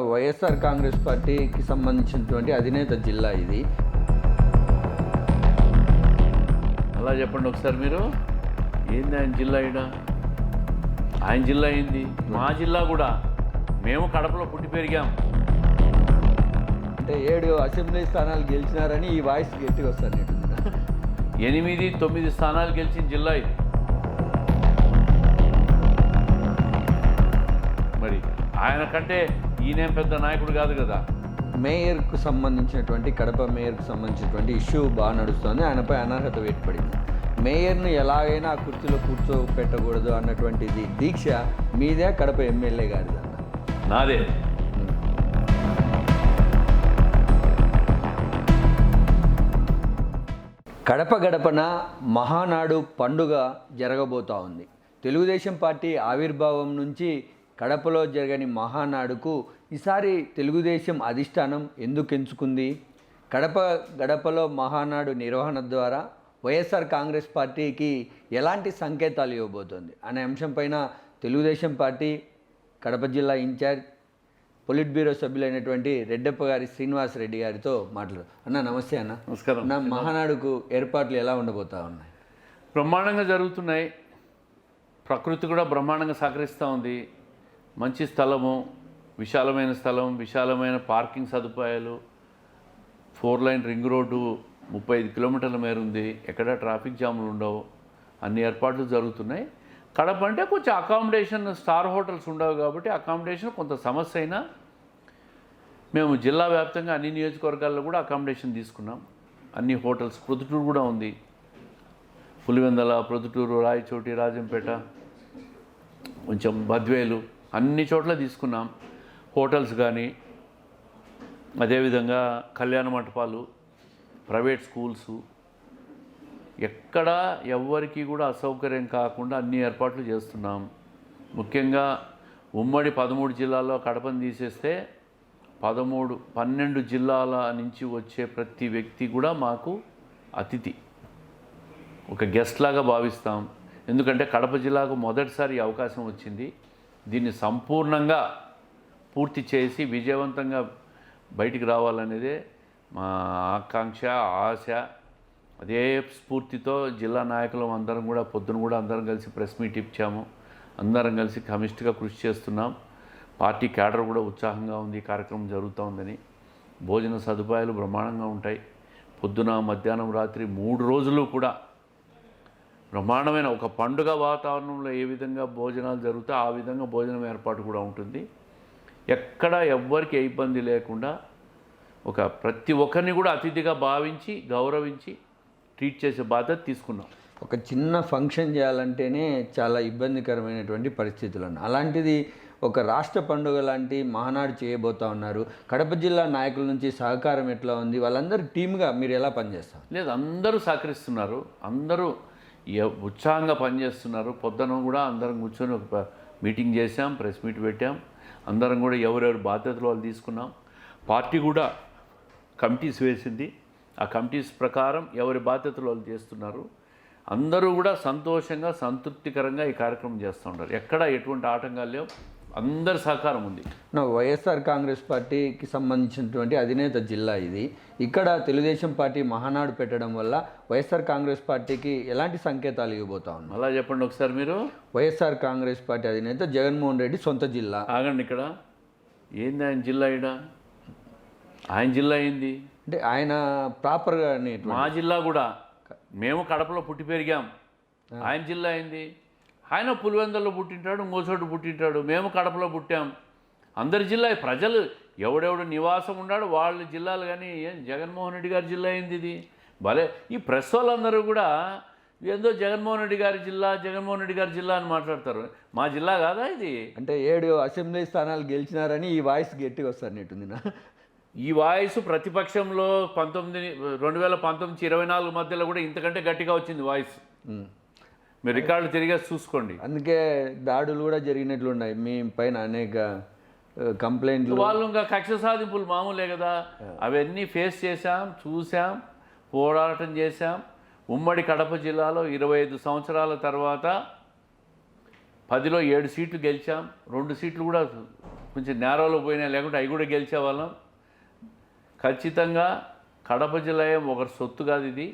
వైఎస్ఆర్ కాంగ్రెస్ పార్టీకి సంబంధించినటువంటి అధినేత జిల్లా ఇది. అలా చెప్పండి ఒకసారి మీరు. ఏంది ఆయన జిల్లా ఈడ? ఆయన జిల్లా ఏంది? మా జిల్లా కూడా. మేము కడపలో పుట్టి పెరిగాం. అంటే ఏడు అసెంబ్లీ స్థానాలు గెలిచినారని ఈ వాయిస్ గట్టిగా వస్తాను ఎనిమిది తొమ్మిది స్థానాలు గెలిచిన జిల్లా ఇది. మరి ఆయన కంటే ఈయనేం పెద్ద నాయకుడు కాదు కదా. మేయర్కు సంబంధించినటువంటి కడప మేయర్కు సంబంధించినటువంటి ఇష్యూ బాగా నడుస్తుంది. ఆయనపై అనర్హత వేటుపడింది మేయర్ను ఎలాగైనా ఆ కుర్చీలో కూర్చోపెట్టకూడదు అన్నటువంటిది దీక్ష మీదే కడప ఎమ్మెల్యే గారిది నాదే. కడప గడపన మహానాడు పండుగ జరగబోతా ఉంది. తెలుగుదేశం పార్టీ ఆవిర్భావం నుంచి కడపలో జరగని మహానాడుకు ఈసారి తెలుగుదేశం అధిష్టానం ఎందుకు ఎంచుకుంది? కడప గడపలో మహానాడు నిర్వహణ ద్వారా వైఎస్ఆర్ కాంగ్రెస్ పార్టీకి ఎలాంటి సంకేతాలు ఇవ్వబోతోంది? అనే అంశంపైన తెలుగుదేశం పార్టీ కడప జిల్లా ఇన్ఛార్జ్ పొలిట్ బ్యూరో సభ్యులైనటువంటి రెడ్డప్ప గారి శ్రీనివాస్ రెడ్డి గారితో మాట్లాడు. అన్న నమస్తే అన్న. నమస్కారం. నా మహానాడుకు ఏర్పాట్లు ఎలా ఉండబోతా ఉన్నాయి? బ్రహ్మాండంగా జరుగుతున్నాయి. ప్రకృతి కూడా బ్రహ్మాండంగా సహకరిస్తూ ఉంది. మంచి స్థలము విశాలమైన స్థలం విశాలమైన పార్కింగ్ సదుపాయాలు ఫోర్ లైన్ రింగ్ రోడ్డు ముప్పై ఐదు కిలోమీటర్ల మేర ఉంది. ఎక్కడ ట్రాఫిక్ జాములు ఉండవు. అన్ని ఏర్పాట్లు జరుగుతున్నాయి. కడప అంటే కొంచెం అకామిడేషన్ స్టార్ హోటల్స్ ఉండవు కాబట్టి అకామిడేషన్ కొంత సమస్య అయినా మేము జిల్లా వ్యాప్తంగా అన్ని నియోజకవర్గాల్లో కూడా అకామిడేషన్ తీసుకున్నాం. అన్ని హోటల్స్ ప్రొద్దుటూరు కూడా ఉంది. పులివెందల ప్రొద్దుటూరు రాయచోటి రాజంపేట కొంచెం బద్వేలు అన్ని చోట్ల తీసుకున్నాం. హోటల్స్ కానీ అదేవిధంగా కళ్యాణ మంటపాలు ప్రైవేట్ స్కూల్స్ ఎక్కడా ఎవ్వరికీ కూడా అసౌకర్యం కాకుండా అన్ని ఏర్పాట్లు చేస్తున్నాం. ముఖ్యంగా ఉమ్మడి పదమూడు జిల్లాల్లో కడపను తీసేస్తే పదమూడు పన్నెండు జిల్లాల నుంచి వచ్చే ప్రతి వ్యక్తి కూడా మాకు అతిథి. ఒక గెస్ట్ లాగా భావిస్తాం. ఎందుకంటే కడప జిల్లాకు మొదటిసారి అవకాశం వచ్చింది. దీన్ని సంపూర్ణంగా పూర్తి చేసి విజయవంతంగా బయటికి రావాలనేదే మా ఆకాంక్ష ఆశ. అదే స్ఫూర్తితో జిల్లా నాయకులం అందరం కూడా పొద్దున కూడా అందరం కలిసి ప్రెస్ మీట్ ఇచ్చాము. అందరం కలిసి కమిస్ట్గా కృషి చేస్తున్నాం. పార్టీ క్యాడర్ కూడా ఉత్సాహంగా ఉంది. కార్యక్రమం జరుగుతూ ఉందని. భోజన సదుపాయాలు బ్రహ్మాండంగా ఉంటాయి. పొద్దున మధ్యాహ్నం రాత్రి మూడు రోజులు కూడా బ్రహ్మాండమైన ఒక పండుగ వాతావరణంలో ఏ విధంగా భోజనాలు జరుగుతాయో ఆ విధంగా భోజనం ఏర్పాటు కూడా ఉంటుంది. ఎక్కడ ఎవ్వరికి ఏ ఇబ్బంది లేకుండా ఒక ప్రతి ఒక్కరిని కూడా అతిథిగా భావించి గౌరవించి ట్రీట్ చేసే బాధ్యత తీసుకున్నాం. ఒక చిన్న ఫంక్షన్ చేయాలంటేనే చాలా ఇబ్బందికరమైనటువంటి పరిస్థితులు ఉన్నాయి అలాంటిది ఒక రాష్ట్ర పండుగ లాంటి మహానాడు చేయబోతా ఉన్నారు. కడప జిల్లా నాయకుల నుంచి సహకారం ఎట్లా ఉంది? వాళ్ళందరూ టీమ్గా మీరు ఎలా పనిచేస్తారు? లేదు అందరూ సహకరిస్తున్నారు. అందరూ ఉత్సాహంగా పనిచేస్తున్నారు. పొద్దున కూడా అందరం కూర్చొని ఒక మీటింగ్ చేశాం ప్రెస్ మీట్ పెట్టాం. అందరం కూడా ఎవరెవరు బాధ్యతలు వాళ్ళు తీసుకున్నాం. పార్టీ కూడా కమిటీస్ వేసింది. ఆ కమిటీస్ ప్రకారం ఎవరి బాధ్యతలు వాళ్ళు చేస్తున్నారు. అందరూ కూడా సంతోషంగా సంతృప్తికరంగా ఈ కార్యక్రమం చేస్తూ ఉంటారు ఎక్కడ ఎటువంటి ఆటంకాలు లేవు. అందరి సహకారం ఉంది. నా వైఎస్ఆర్ కాంగ్రెస్ పార్టీకి సంబంధించినటువంటి అధినేత జిల్లా ఇది. ఇక్కడ తెలుగుదేశం పార్టీ మహానాడు పెట్టడం వల్ల వైఎస్ఆర్ కాంగ్రెస్ పార్టీకి ఎలాంటి సంకేతాలు ఇవ్వబోతా ఉన్నారు అలా చెప్పండి ఒకసారి మీరు. వైఎస్ఆర్ కాంగ్రెస్ పార్టీ అధినేత జగన్మోహన్ రెడ్డి సొంత జిల్లా. ఆగండి ఇక్కడ. ఏంది ఆయన జిల్లా ఈడ? ఆయన జిల్లా ఏంది? అంటే ఆయన ప్రాపర్గా మా జిల్లా కూడా. మేము కడపలో పుట్టి పెరిగాం. ఆయన జిల్లా ఏంది? ఆయన పులివెందుల్లో పుట్టింటాడు ఇంకోచోటు పుట్టింటాడు. మేము కడపలో పుట్టాం. అందరి జిల్లా ప్రజలు ఎవడెవడు నివాసం ఉన్నాడు వాళ్ళ జిల్లాలు కానీ ఏం జగన్మోహన్ రెడ్డి గారి జిల్లా ఏంది ఇది? భలే ఈ ప్రెస్ వాళ్ళందరూ కూడా ఏందో జగన్మోహన్ రెడ్డి గారి జిల్లా జగన్మోహన్ రెడ్డి గారి జిల్లా అని మాట్లాడతారు. మా జిల్లా కాదా ఇది? అంటే ఏడు అసెంబ్లీ స్థానాలు గెలిచినారని ఈ వాయిస్ గట్టిగా వస్తారనేటుంది నా ఈ వాయిస్ ప్రతిపక్షంలో పంతొమ్మిది రెండు వేల పంతొమ్మిది ఇరవై నాలుగు మధ్యలో కూడా ఇంతకంటే గట్టిగా వచ్చింది వాయిస్. మీరు రికార్డు తిరిగే చూసుకోండి. అందుకే దాడులు కూడా జరిగినట్లున్నాయి మీ పైన అనేక కంప్లైంట్లు. వాళ్ళు ఇంకా కక్ష సాధింపులు మామూలే కదా. అవన్నీ ఫేస్ చేశాం చూసాం పోరాటం చేశాం. ఉమ్మడి కడప జిల్లాలో ఇరవై ఐదు సంవత్సరాల తర్వాత పదిలో ఏడు సీట్లు గెలిచాం. రెండు సీట్లు కూడా కొంచెం నేరాలు పోయినా లేకుంటే అవి కూడా గెలిచేవాళ్ళం. ఖచ్చితంగా కడప జిల్లా ఒకరి సొత్తు కాదు ఇది.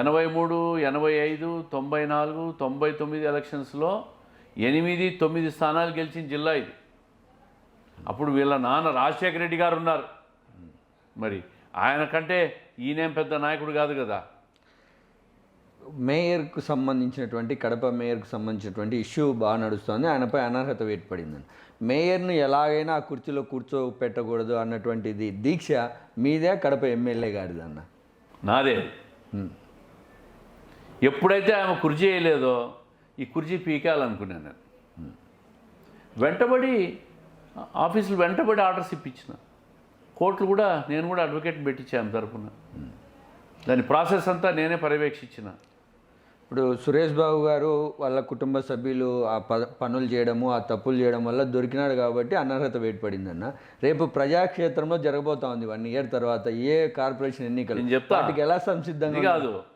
ఎనభై మూడు ఎనభై ఐదు తొంభై నాలుగు తొంభై తొమ్మిది ఎలక్షన్స్లో ఎనిమిది తొమ్మిది స్థానాలు గెలిచిన జిల్లా ఇది. అప్పుడు వీళ్ళ నాన్న రాజశేఖర రెడ్డి గారు ఉన్నారు. మరి ఆయన కంటే ఈయనేం పెద్ద నాయకుడు కాదు కదా. మేయర్కు సంబంధించినటువంటి కడప మేయర్కు సంబంధించినటువంటి ఇష్యూ బాగా నడుస్తుంది. ఆయనపై అనర్హత వేటు పడిందని మేయర్ను ఎలాగైనా ఆ కుర్చీలో కూర్చోపెట్టకూడదు అన్నటువంటిది దీక్ష మీదే కడప ఎమ్మెల్యే గారిది అన్న నాదే ఎప్పుడైతే ఆమె కుర్చీ చేయలేదో ఈ కుర్చీ పీకాలనుకున్నాను నేను. వెంటబడి ఆఫీసులు వెంటబడి ఆర్డర్స్ ఇప్పించిన. కోర్టులు కూడా నేను కూడా అడ్వకేట్ పెట్టించాను తరపున. దాని ప్రాసెస్ అంతా నేనే పర్యవేక్షించిన. ఇప్పుడు సురేష్ బాబు గారు వాళ్ళ కుటుంబ సభ్యులు ఆ ప పనులు చేయడము ఆ తప్పులు చేయడం వల్ల దొరికినాడు కాబట్టి అనర్హత వేటు పడిందన్న రేపు ప్రజాక్షేత్రంలో జరగబోతా ఉంది వన్ ఇయర్ తర్వాత ఏ కార్పొరేషన్ ఎన్నికలు. వాటికి ఎలా సంసిద్ధంగా కాదు.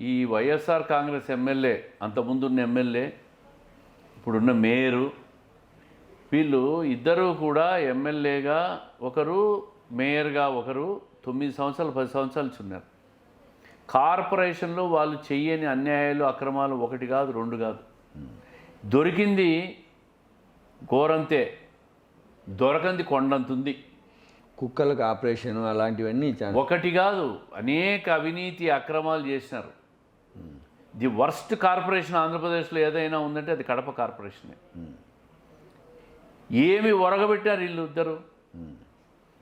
ఈ వైఎస్ఆర్ కాంగ్రెస్ ఎమ్మెల్యే అంతకుముందున్న ఎమ్మెల్యే ఇప్పుడున్న మేయరు వీళ్ళు ఇద్దరు కూడా ఎమ్మెల్యేగా ఒకరు మేయర్గా ఒకరు తొమ్మిది సంవత్సరాలు పది సంవత్సరాలు ఉన్నారు కార్పొరేషన్లో వాళ్ళు చెయ్యని అన్యాయాలు అక్రమాలు ఒకటి కాదు రెండు కాదు. దొరికింది ఘోరంతే దొరకంది కొండంతుంది. కుక్కలకు ఆపరేషన్ అలాంటివన్నీ ఒకటి కాదు అనేక అవినీతి అక్రమాలు చేసినారు. ది వర్స్ట్ కార్పొరేషన్ ఆంధ్రప్రదేశ్లో ఏదైనా ఉందంటే అది కడప కార్పొరేషనే. ఏమి ఒరగబెట్టారు వీళ్ళు ఇద్దరు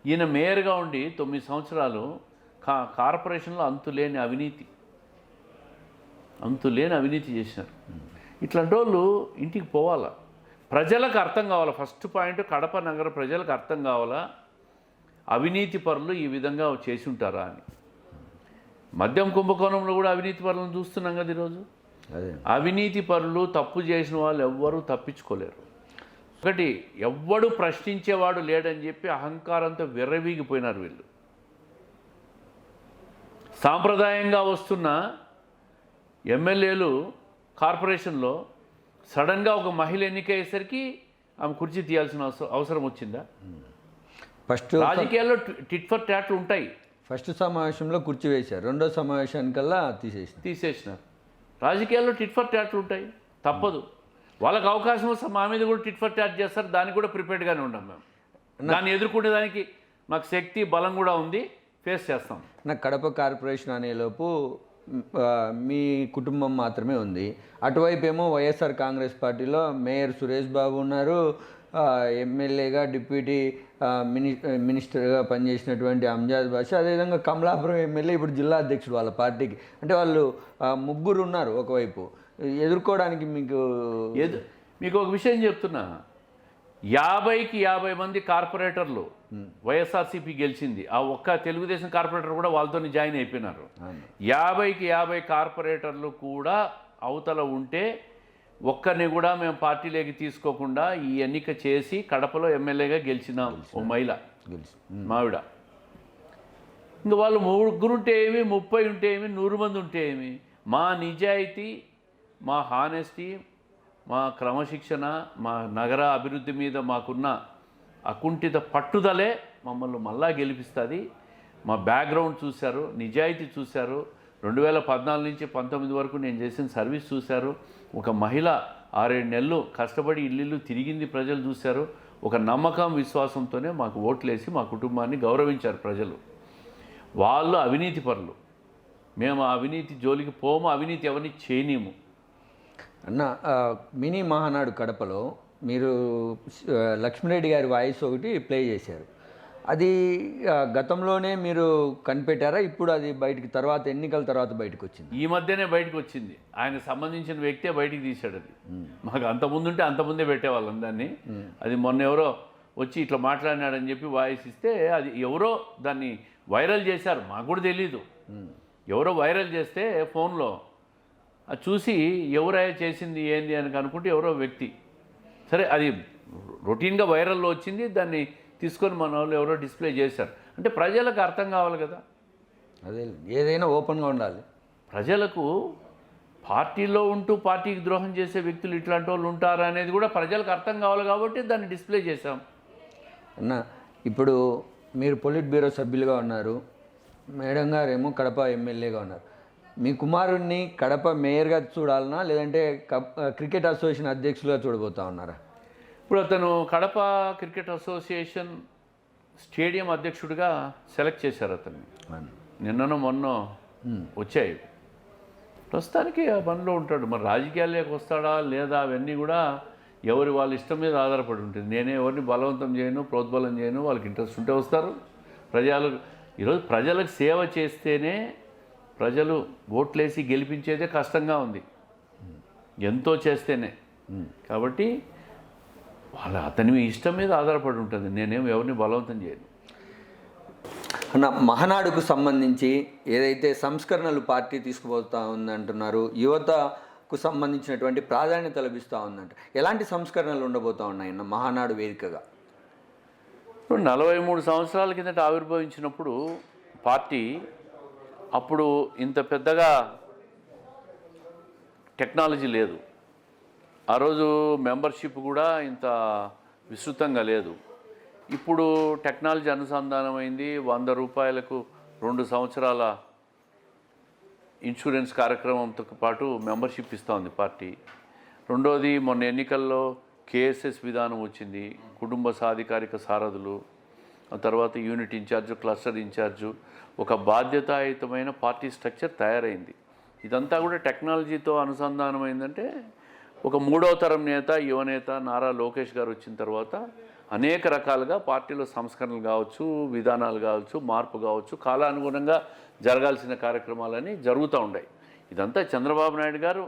ఈయన మేయర్గా ఉండి తొమ్మిది సంవత్సరాలు కా కార్పొరేషన్లో అంతులేని అవినీతి. అంతులేని అవినీతి చేసినారు ఇట్లాంటి వాళ్ళు ఇంటికి పోవాలా? ప్రజలకు అర్థం కావాలా? ఫస్ట్ పాయింట్ కడప నగర ప్రజలకు అర్థం కావాలా? అవినీతి పరులు ఈ విధంగా చేసి ఉంటారా అని. మద్యం కుంభకోణంలో కూడా అవినీతి పరులను చూస్తున్నాం కదా ఈరోజు? అవినీతి పరులు తప్పు చేసిన వాళ్ళు ఎవ్వరూ తప్పించుకోలేరు. ఒకటి ఎవ్వడు ప్రశ్నించేవాడు లేడని చెప్పి అహంకారంతో విర్రవీగిపోయినారు వీళ్ళు. సాంప్రదాయంగా వస్తున్న ఎమ్మెల్యేలు కార్పొరేషన్లో సడన్గా ఒక మహిళ ఎన్నికయ్యేసరికి ఆమె కుర్చీ తీయాల్సిన అవసరం వచ్చిందా? ఫస్ట్ రాజకీయాల్లో టిట్ ఫర్ ట్యాట్లు ఉంటాయి. ఫస్ట్ సమావేశంలో కుర్చీ వేశారు రెండో సమావేశానికల్లా తీసేసింది తీసేసినారు. రాజకీయాల్లో టిట్ ఫర్ ట్యాట్లు ఉంటాయి. తప్పదు. వాళ్ళకి అవకాశం వస్తే మా మీద కూడా టిట్ ఫర్ ట్యాట్ చేస్తారు. దానికి కూడా ప్రిపేర్డ్గానే ఉంటాం మేము. దాన్ని ఎదుర్కొనే దానికి మాకు శక్తి బలం కూడా ఉంది. ఫేస్ చేస్తాం. నాకు కడప కార్పొరేషన్ అనేలోపు మ్, కుటుంబం మాత్రమే ఉంది. అటువైపు ఏమో వైఎస్ఆర్ కాంగ్రెస్ పార్టీలో మేయర్ సురేష్ బాబు ఉన్నారు. ఎమ్మెల్యేగా డిప్యూటీ ఆ, మిని మినిస్టర్గా పనిచేసినటువంటి అంజాద్ బాషా అదేవిధంగా కమలాపురం ఎమ్మెల్యే ఇప్పుడు జిల్లా అధ్యక్షుడు వాళ్ళ పార్టీకి. అంటే వాళ్ళు ముగ్గురు ఉన్నారు ఒకవైపు. ఎదుర్కోవడానికి మీకు ఏదో? మీకు ఒక విషయం చెప్తున్నా. యాభైకి యాభై మంది కార్పొరేటర్లు వైఎస్ఆర్సీపీ గెలిచింది. ఆ ఒక్క తెలుగుదేశం కార్పొరేటర్ కూడా వాళ్ళతోనే జాయిన్ అయిపోయినారు. యాభైకి యాభై కార్పొరేటర్లు కూడా అవతల ఉంటే ఒక్కరిని కూడా మేము పార్టీలోకి తీసుకోకుండా ఈ ఎన్నిక చేసి కడపలో ఎమ్మెల్యేగా గెలిచినాం ఓ మహిళ. గెలిచి మావిడ. ఇంకా వాళ్ళు ముగ్గురు ఉంటే ఏమి ముప్పై ఉంటే ఏమి నూరు మంది ఉంటే ఏమి మా నిజాయితీ మా హానెస్టీ మా క్రమశిక్షణ మా నగర అభివృద్ధి మీద మాకున్న అకుంఠిత పట్టుదలే మమ్మల్ని మళ్ళా గెలిపిస్తుంది. మా బ్యాక్గ్రౌండ్ చూశారు నిజాయితీ చూశారు. రెండు వేల పద్నాలుగు నుంచి పంతొమ్మిది వరకు నేను చేసిన సర్వీస్ చూశారు. ఒక మహిళ ఆరేడు నెలలు కష్టపడి ఇల్లు తిరిగింది ప్రజలు చూశారు. ఒక నమ్మకం విశ్వాసంతోనే మాకు ఓట్లేసి మా కుటుంబాన్ని గౌరవించారు ప్రజలు. వాళ్ళు అవినీతి పరులు. మేము ఆ అవినీతి జోలికి పోము అవినీతి ఎవరిని చేయనీము అన్న మినీ మహానాడు కడపలో మీరు లక్ష్మీరెడ్డి గారి వాయిస్ ఒకటి ప్లే చేశారు. అది గతంలోనే మీరు కనిపెట్టారా? ఇప్పుడు అది బయటికి తర్వాత ఎన్నికల తర్వాత బయటకు వచ్చింది ఈ మధ్యనే బయటకు వచ్చింది ఆయన సంబంధించిన వ్యక్తే బయటికి తీశాడు అది. మాకు అంతకుముందు ఉంటే అంతకుముందే పెట్టేవాళ్ళం దాన్ని. అది మొన్న ఎవరో వచ్చి ఇట్లా మాట్లాడినాడని చెప్పి వాయిస్ ఇస్తే అది ఎవరో దాన్ని వైరల్ చేశారు. మాకు కూడా తెలీదు. ఎవరో వైరల్ చేస్తే ఫోన్లో. అది చూసి ఎవరయ్యా చేసింది ఏంది అని అనుకుంటే ఎవరో వ్యక్తి. సరే అది రొటీన్గా వైరల్లో వచ్చింది దాన్ని తీసుకొని మన వాళ్ళు ఎవరో డిస్ప్లే చేశారు. అంటే ప్రజలకు అర్థం కావాలి కదా. అదే ఏదైనా ఓపెన్గా ఉండాలి. ప్రజలకు పార్టీలో ఉంటూ పార్టీకి ద్రోహం చేసే వ్యక్తులు ఇట్లాంటి వాళ్ళు ఉంటారా అనేది కూడా ప్రజలకు అర్థం కావాలి కాబట్టి దాన్ని డిస్ప్లే చేశాం. అన్న ఇప్పుడు మీరు పొలిట్ బ్యూరో సభ్యులుగా ఉన్నారు. మేడం గారు ఏమో కడప ఎమ్మెల్యేగా ఉన్నారు. మీ కుమారుణ్ణి కడప మేయర్గా చూడాలనా? లేదంటే క్రికెట్ అసోసియేషన్ అధ్యక్షులుగా చూడబోతా ఉన్నారా? ఇప్పుడు అతను కడప క్రికెట్ అసోసియేషన్ స్టేడియం అధ్యక్షుడిగా సెలెక్ట్ చేశారు అతన్ని. నిన్ననో మొన్నో వచ్చాయి. ప్రస్తుతానికి ఆ పనిలో ఉంటాడు. మరి రాజకీయాల్లోకి వస్తాడా లేదా అవన్నీ కూడా ఎవరి వాళ్ళ ఇష్టం మీద ఆధారపడి ఉంటుంది. నేనే ఎవరిని బలవంతం చేయను ప్రోద్బలం చేయను వాళ్ళకి ఇంట్రెస్ట్ ఉంటే వస్తారు. ప్రజలు ఈరోజు ప్రజలకు సేవ చేస్తేనే ప్రజలు ఓట్లేసి గెలిపించేదే కష్టంగా ఉంది. ఎంతో చేస్తేనే. కాబట్టి వాళ్ళ అతని ఇష్టం మీద ఆధారపడి ఉంటుంది. నేనేం ఎవరిని బలవంతం చేయను. అన్న మహనాడుకు సంబంధించి ఏదైతే సంస్కరణలు పార్టీ తీసుకుపోతా ఉందంటున్నారు యువతకు సంబంధించినటువంటి ప్రాధాన్యత లభిస్తూ ఉందంట. ఎలాంటి సంస్కరణలు ఉండబోతా ఉన్నాయన్న మహానాడు వేదికగా? ఇప్పుడు నలభై మూడు సంవత్సరాల కిందట ఆవిర్భవించినప్పుడు పార్టీ అప్పుడు ఇంత పెద్దగా టెక్నాలజీ లేదు. ఆ రోజు మెంబర్షిప్ కూడా ఇంత విస్తృతంగా లేదు. ఇప్పుడు టెక్నాలజీ అనుసంధానమైంది వంద రూపాయలకు రెండు సంవత్సరాల ఇన్సూరెన్స్ కార్యక్రమంతో పాటు మెంబర్షిప్ ఇస్తోంది పార్టీ. రెండోది మొన్న ఎన్నికల్లో కేఎస్ఎస్ విధానం వచ్చింది కుటుంబ సాధికారిక సారథులు ఆ తర్వాత యూనిట్ ఇన్ఛార్జు క్లస్టర్ ఇన్ఛార్జు ఒక బాధ్యతాయుతమైన పార్టీ స్ట్రక్చర్ తయారైంది. ఇదంతా కూడా టెక్నాలజీతో అనుసంధానమైందంటే ఒక మూడవ తరం నేత యువనేత నారా లోకేష్ గారు వచ్చిన తర్వాత అనేక రకాలుగా పార్టీలో సంస్కరణలు కావచ్చు విధానాలు కావచ్చు మార్పు కావచ్చు కాలానుగుణంగా జరగాల్సిన కార్యక్రమాలని జరుగుతూ ఉన్నాయి ఇదంతా చంద్రబాబు నాయుడు గారు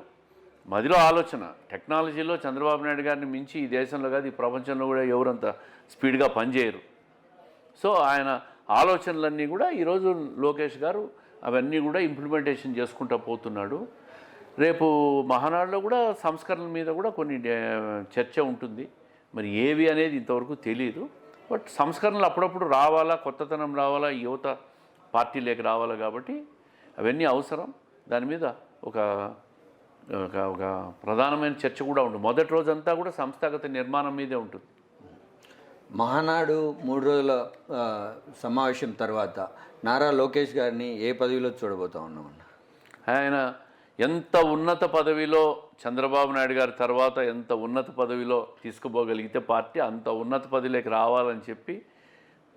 మదిలో ఆలోచన. టెక్నాలజీలో చంద్రబాబు నాయుడు గారిని మించి ఈ దేశంలో కాదు ఈ ప్రపంచంలో కూడా ఎవరంత స్పీడ్గా పనిచేయరు. సో ఆయన ఆలోచనలన్నీ కూడా ఈరోజు లోకేష్ గారు అవన్నీ కూడా ఇంప్లిమెంటేషన్ చేసుకుంటూ పోతున్నాడు. రేపు మహానాడులో కూడా సంస్కరణల మీద కూడా కొన్ని చర్చ ఉంటుంది. మరి ఏవి అనేది ఇంతవరకు తెలియదు బట్ సంస్కరణలు అప్పుడప్పుడు రావాలా కొత్తతనం రావాలా యువత పార్టీలోకి రావాలా కాబట్టి అవన్నీ అవసరం. దాని మీద ఒక ఒక ఒక ప్రధానమైన చర్చ కూడా ఉంటుంది. మొదటి రోజంతా కూడా సంస్థాగత నిర్మాణం మీదే ఉంటుంది. మహానాడు మూడు రోజుల సమావేశం తర్వాత నారా లోకేష్ గారిని ఏ పదవిలో చూడబోతా ఉన్నామన్న? ఆయన ఎంత ఉన్నత పదవిలో చంద్రబాబు నాయుడు గారి తర్వాత ఎంత ఉన్నత పదవిలో తీసుకుపోగలిగితే పార్టీ అంత ఉన్నత పదవిలోకి రావాలని చెప్పి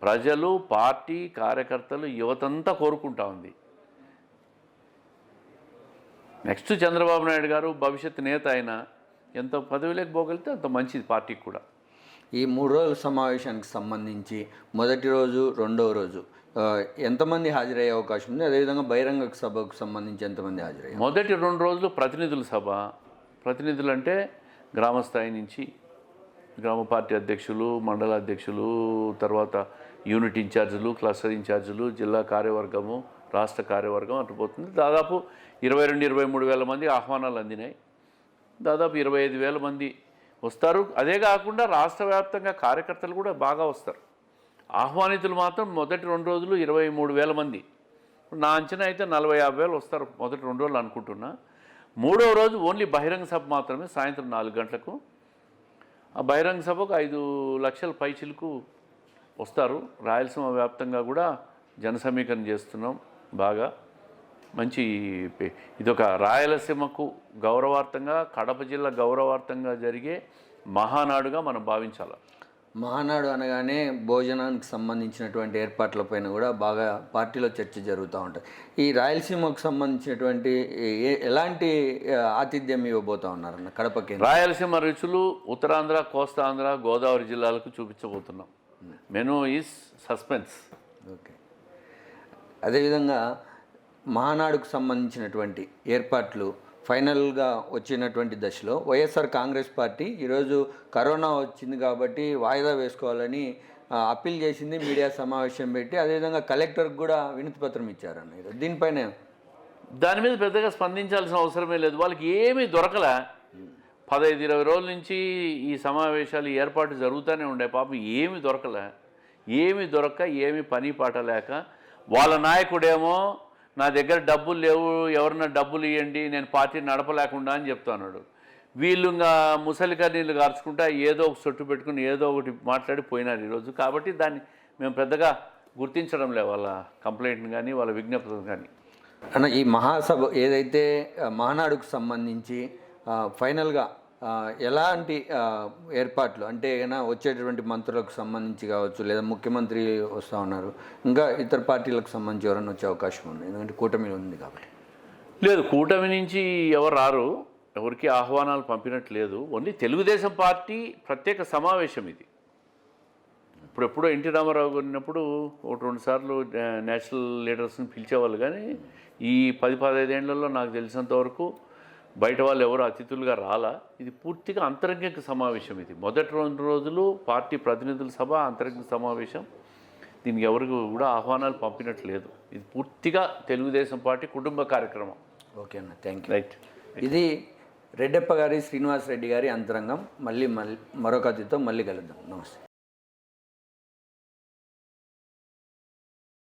ప్రజలు పార్టీ కార్యకర్తలు యువతంతా కోరుకుంటా ఉంది. నెక్స్ట్ చంద్రబాబు నాయుడు గారు భవిష్యత్ నేత అయినా ఎంత పదవిలోకి పోగలిగితే అంత మంచిది పార్టీకి కూడా. ఈ మూడు రోజుల సమావేశానికి సంబంధించి మొదటి రోజు రెండవ రోజు ఎంతమంది హాజరయ్యే అవకాశం ఉంది? అదేవిధంగా బహిరంగ సభకు సంబంధించి ఎంతమంది హాజరయ్యారు? మొదటి రెండు రోజులు ప్రతినిధుల సభ. ప్రతినిధులు అంటే గ్రామ స్థాయి నుంచి గ్రామ పార్టీ అధ్యక్షులు మండల అధ్యక్షులు తర్వాత యూనిట్ ఇన్ఛార్జీలు క్లస్టర్ ఇన్ఛార్జీలు జిల్లా కార్యవర్గము రాష్ట్ర కార్యవర్గం అటు పోతుంది. దాదాపు ఇరవై రెండు ఇరవై మూడు వేల మంది ఆహ్వానాలు అందినాయి. దాదాపు ఇరవై ఐదు వేల మంది వస్తారు. అదే కాకుండా రాష్ట్ర వ్యాప్తంగా కార్యకర్తలు కూడా బాగా వస్తారు. ఆహ్వానితులు మాత్రం మొదటి రెండు రోజులు ఇరవై మూడు వేల మంది. నా అంచనా అయితే నలభై యాభై వేలు వస్తారు మొదటి రెండు రోజులు అనుకుంటున్నా. మూడవ రోజు ఓన్లీ బహిరంగ సభ మాత్రమే సాయంత్రం నాలుగు గంటలకు. ఆ బహిరంగ సభకు ఐదు లక్షల పైచిలకు వస్తారు. రాయలసీమ వ్యాప్తంగా కూడా జన సమీకరణ చేస్తున్నాం బాగా. మంచి ఇదొక రాయలసీమకు గౌరవార్థంగా కడప జిల్లా గౌరవార్థంగా జరిగే మహానాడుగా మనం భావించాలి. మహానాడు అనగానే భోజనానికి సంబంధించినటువంటి ఏర్పాట్లపైన కూడా బాగా పార్టీలో చర్చ జరుగుతూ ఉంటుంది. ఈ రాయలసీమకు సంబంధించినటువంటి ఎలాంటి ఆతిథ్యం ఇవ్వబోతా ఉన్నారన్న కడప కేంద్రం? రాయలసీమ రుచులు ఉత్తరాంధ్ర కోస్తాంధ్ర గోదావరి జిల్లాలకు చూపించబోతున్నాం. Menu is suspense. ఓకే. అదేవిధంగా మహానాడుకు సంబంధించినటువంటి ఏర్పాట్లు ఫైనల్గా వచ్చినటువంటి దశలో వైఎస్ఆర్ కాంగ్రెస్ పార్టీ ఈరోజు కరోనా వచ్చింది కాబట్టి వాయిదా వేసుకోవాలని అప్పీల్ చేసింది మీడియా సమావేశం పెట్టి అదేవిధంగా కలెక్టర్కి కూడా వినతి పత్రం ఇచ్చారన్న ఈరోజు దీనిపైన దాని మీద పెద్దగా స్పందించాల్సిన అవసరమే లేదు. వాళ్ళకి ఏమీ దొరకలే. పదహైదు ఇరవై రోజుల నుంచి ఈ సమావేశాలు ఏర్పాటు జరుగుతూనే ఉండే. పాపం ఏమి దొరకలే. ఏమి దొరక్క ఏమి పని పాట లేక వాళ్ళ నాయకుడేమో నా దగ్గర డబ్బులు లేవు ఎవరన్నా డబ్బులు ఇవ్వండి నేను పార్టీ నడపలేకుండా అని చెప్తున్నాడు. వీళ్ళు ఇంకా ముసలికర్నీళ్ళు నీళ్ళు గార్చుకుంటా ఏదో ఒక సొట్టు పెట్టుకుని ఏదో ఒకటి మాట్లాడి పోయినారు ఈరోజు. కాబట్టి దాన్ని మేము పెద్దగా గుర్తించడం లే వాళ్ళ కంప్లైంట్ని కానీ వాళ్ళ విజ్ఞప్తిని కానీ. అన్న ఈ మహాసభ ఏదైతే మహానాడుకు సంబంధించి ఫైనల్గా ఎలాంటి ఏర్పాట్లు? అంటే ఏదైనా వచ్చేటటువంటి మంత్రులకు సంబంధించి కావచ్చు లేదా ముఖ్యమంత్రి వస్తూ ఉన్నారు. ఇంకా ఇతర పార్టీలకు సంబంధించి ఎవరైనా వచ్చే అవకాశం ఉంది? ఎందుకంటే కూటమి ఉంది కాబట్టి. లేదు కూటమి నుంచి ఎవరు రారు ఎవరికి ఆహ్వానాలు పంపినట్టు లేదు ఓన్లీ తెలుగుదేశం పార్టీ ప్రత్యేక సమావేశం ఇది. ఇప్పుడు ఎప్పుడో ఎన్టీ రామారావు గారు ఉన్నప్పుడు ఒకటి రెండు సార్లు నేషనల్ లీడర్స్ని పిలిచేవాళ్ళు. కానీ ఈ పది పదహైదేళ్ళలో నాకు తెలిసినంత వరకు బయట వాళ్ళు ఎవరు అతిథులుగా రాలా? ఇది పూర్తిగా అంతరంగిక సమావేశం ఇది. మొదటి రెండు రోజులు పార్టీ ప్రతినిధుల సభ అంతరంగిక సమావేశం. దీనికి ఎవరికి కూడా ఆహ్వానాలు పంపినట్టు లేదు. ఇది పూర్తిగా తెలుగుదేశం పార్టీ కుటుంబ కార్యక్రమం. ఓకే అన్న థ్యాంక్ యూ రైట్. ఇది రెడ్డప్ప గారి శ్రీనివాస్ రెడ్డి గారి అంతరంగం. మళ్ళీ మళ్ళీ మరొక అతిథితో మళ్ళీ కలుద్దాం. నమస్తే.